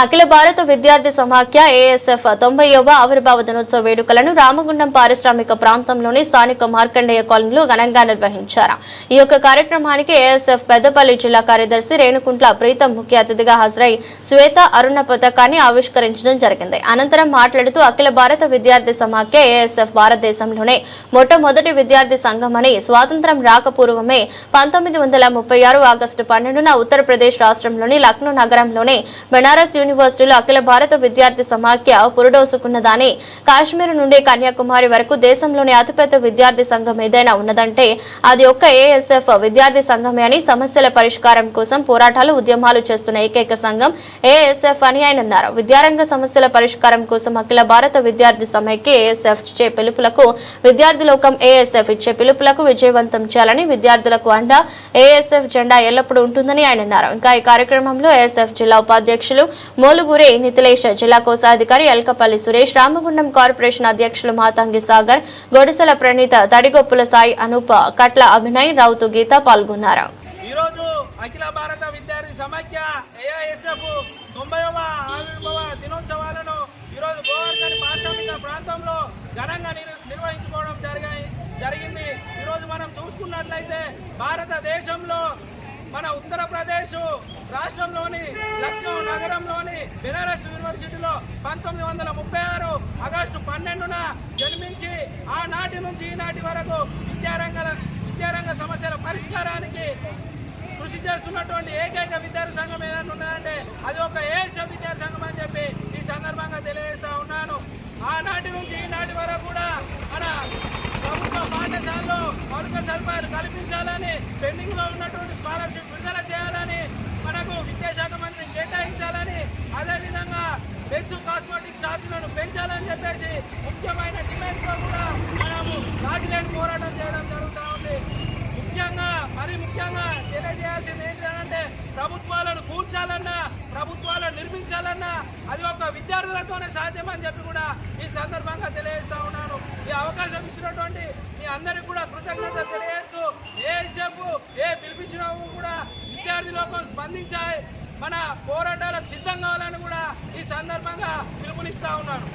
అఖిల భారత విద్యార్థి సమాఖ్య ఏఎస్ఎఫ్ తొంభైవ ఆవిర్భావ దినోత్సవ వేడుకలను రామగుండం పారిశ్రామిక ప్రాంతంలోని స్థానిక మార్కండేయ కాలనీలో ఘనంగా నిర్వహించారు. ఈ యొక్క కార్యక్రమానికి ఏఎస్ఎఫ్ పెద్దపల్లి జిల్లా కార్యదర్శి రేణుకుంట్ల ప్రీతం ముఖ్య అతిథిగా హాజరై శ్వేత అరుణ పథకాన్ని ఆవిష్కరించడం జరిగింది. అనంతరం మాట్లాడుతూ అఖిల భారత విద్యార్థి సమాఖ్య ఏఎస్ఎఫ్ భారతదేశంలోనే మొట్టమొదటి విద్యార్థి సంఘమని స్వాతంత్రం రాకపూర్వమే పంతొమ్మిది వందల ముప్పై ఆరు ఆగస్టు పన్నెండున ఉత్తరప్రదేశ్ రాష్ట్రంలోని లక్నో నగరంలోని బెనారస్ యూనివర్సిటీలో అఖిల భారత విద్యార్థి సమాఖ్య పురుడోసుకున్నదాని కాశ్మీర్ నుండి కన్యాకుమారి వరకు దేశంలోని అతిపెద్ద విద్యార్థి సంఘం ఏదైనా ఉన్నదంటే అది ఒక్క ఏఎస్ఎఫ్ విద్యార్థి సంఘమే అని సమస్యల పరిష్కారం కోసం పోరాటాలు ఉద్యమాలు చేస్తున్న ఏకైక సంఘం ఏఎస్ఎఫ్ అని ఆయన అన్నారు. విద్యారంగ సమస్యల పరిష్కారం కోసం అఖిల భారత విద్యార్థి సమైక్య ఏఎస్ఎఫ్ ఇచ్చే పిలుపులకు విద్యార్థి లోకం ఏఎస్ఎఫ్ ఇచ్చే పిలుపులకు విజయవంతం చేయాలని విద్యార్థులకు అండ ఏఎస్ఎఫ్ జెండా ఎల్లప్పుడూ ఉంటుందని ఆయన అన్నారు. ఇంకా ఈ కార్యక్రమంలో ఏఎస్ఎఫ్ జిల్లా ఉపాధ్యక్షులు మోలుగురే నితిలేష్ జిల్లా కోశాధికారి ఎల్కపల్లి సురేష్ రామగుండం కార్పొరేషన్ అధ్యక్షులు మాతంగి సాగర్ గొడిసెల ప్రణీత తడిగొప్పుల సాయి అనూప కట్ల అభినయ్ రౌతు గీత పాల్గొన్నారు. ఈరోజు అఖిల భారత విద్యార్థి సమాఖ్య ఏఐఎస్ఎఫ్ తొంభైవ ఆవిర్భావ దినోత్సవాలను ఈరోజు గోవర్ధన్ పారిశ్రామిక ప్రాంతంలో ఘనంగా నిర్వహించుకోవడం జరిగాయి జరిగింది. ఈరోజు మనం చూసుకున్నట్లయితే భారతదేశంలో మన ఉత్తరప్రదేశ్ రాష్ట్రంలోని లక్నో బెనారస్ యూనివర్సిటీలో పంతొమ్మిది వందల ముప్పై ఆరు ఆగస్టు పన్నెండున జన్మించి ఆనాటి నుంచి ఈనాటి వరకు విద్యారంగ విద్యారంగ సమస్యల పరిష్కారానికి కృషి చేస్తున్నటువంటి ఏకైక విద్యార్థి సంఘం ఏదైనా ఉన్నదంటే అది ఒక ఏఎస్ఎ విద్యార్థి సంఘం అని చెప్పి ఈ సందర్భంగా తెలియజేస్తా ఉన్నాను. ఆనాటి నుంచి ఈనాటి వరకు కూడా మన ప్రభుత్వ పాఠశాలలో మౌలిక సదుపాయాలు కల్పించాలని పెండింగ్లో ఉన్నటువంటి స్కాలర్షిప్ విడుదల అదేవిధంగా కాస్మెటిక్ ఛార్జీలను పెంచాలని చెప్పేసి ముఖ్యమైన డిమాండ్స్ కూడా మనము రాజులేని పోరాటం చేయడం జరుగుతూ ఉంది. ముఖ్యంగా మరి ముఖ్యంగా తెలియజేయాల్సింది ఏంటంటే ప్రభుత్వాలను కూల్చాలన్నా ప్రభుత్వాలను నిర్మించాలన్నా అది ఒక విద్యార్థులతోనే సాధ్యమని చెప్పి కూడా ఈ సందర్భంగా తెలియజేస్తూ ఉన్నాను. ఈ అవకాశం ఇచ్చినటువంటి మీ అందరికి కూడా కృతజ్ఞత తెలియజేస్తూ ఏ చెప్పు ఏ పిలిపించినావు కూడా విద్యార్థి లోకం స్పందించాయి మన పోరాటాలకు సిద్ధం కావాలని కూడా ఈ సందర్భంగా పిలుపునిస్తా ఉన్నాను.